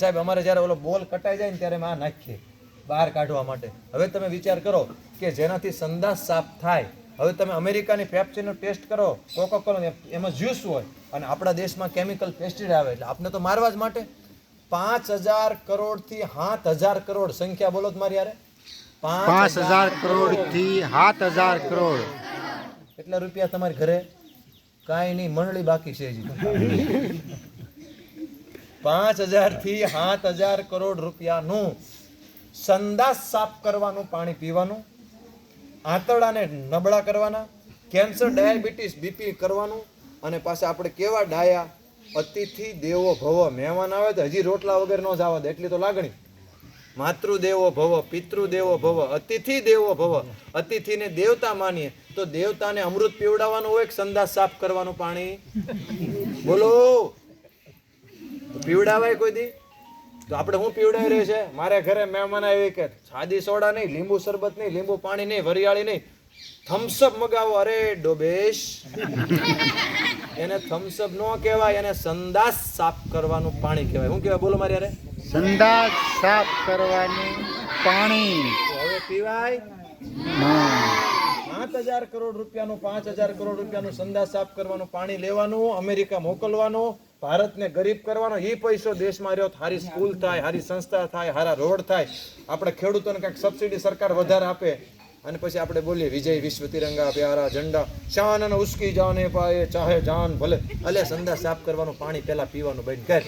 સાહેબ અમારે જ્યારે ઓલો બોલ કટાઈ જાય ને ત્યારે આ નાખીએ બહાર કાઢવા માટે. હવે તમે વિચાર કરો કે જેનાથી સંદાસ સાફ થાય હવે તમે અમેરિકાની પેપ્સીનો ટેસ્ટ કરો કોકોકોલો એમાં જ્યુસ હોય અને આપણા દેશમાં કેમિકલ પેસ્ટિડ આવે એટલે આપને તો મારવા જ માટે. પાંચ હજાર કરોડથી સાત હજાર કરોડ સંખ્યા બોલો જ મારી યારે પાંચ હજાર કરોડ. થી સાત હજાર કરોડ. કેટલા રૂપિયા તમારી ઘરે કાંઈ નહીં મંડળી બાકી છે પાંચ હજારથી સાત હજાર કરોડ રૂપિયાનું સંદાસ સાફ કરવાનું, પાણી પીવાનું, આંતરડાને નબળા કરવાના, કેન્સર, ડાયાબિટીસ, બીપી કરવાનું અને પાછા આપણે કેવા ડાયા? અતિથિ, દેવો, ભવ, મહેમાન આવે તો હજી રોટલા વગર ન જવા દે, એટલી તો લાગણી. માતૃ, દેવો, ભવ પિતૃદેવો ભવ, અતિથિ, દેવો, ભવ, અતિથિને દેવતા માનીએ તો દેવતાને અમૃત પીવડાવવાનું હોય સંદાસ સાફ કરવાનું પાણી? બોલો. પીવડાવાય કોઈ દી? તો આપણે શું પીવડાવી રહ્યું છે? મારે ઘરે મહેમાન આવી કે સાદી સોડા નહીં લીંબુ શરબત નહીં લીંબુ પાણી નહીં વરિયાળી નહીં. થમ્સઅપ મગાવો. અરે ડોબેશ. એને થમ્સઅપ ન કહેવાય એને સંદાસ સાફ કરવાનું પાણી કહેવાય. શું કહેવાય? બોલો મારી અરે સંદાસ સાફ કરવાનું પાણી. હવે પીવાય? પાંચ હજાર કરોડ રૂપિયાનું, પાંચ હજાર કરોડ રૂપિયાનું સંદાસ સાફ કરવાનું, પાણી લેવાનું, અમેરિકા મોકલવાનું, ભારતને ગરીબ કરવાનો એ પૈસો દેશમાં રહ્યો હારી સ્કૂલ થાય, હારી સંસ્થા થાય, હારા રોડ થાય. આપણે ખેડૂતોને કંઈક સબસિડી સરકાર વધારે આપે. અને પછી આપણે બોલીએ, વિજય વિશ્વ તિરંગા પ્યારા ઝંડા. શાન અને ઉસકી જાને પાએ ચાહે જાન ભલે. અલે સંદાસ સાફ કરવાનું, પાણી પહેલા પીવાનું બંધ કર.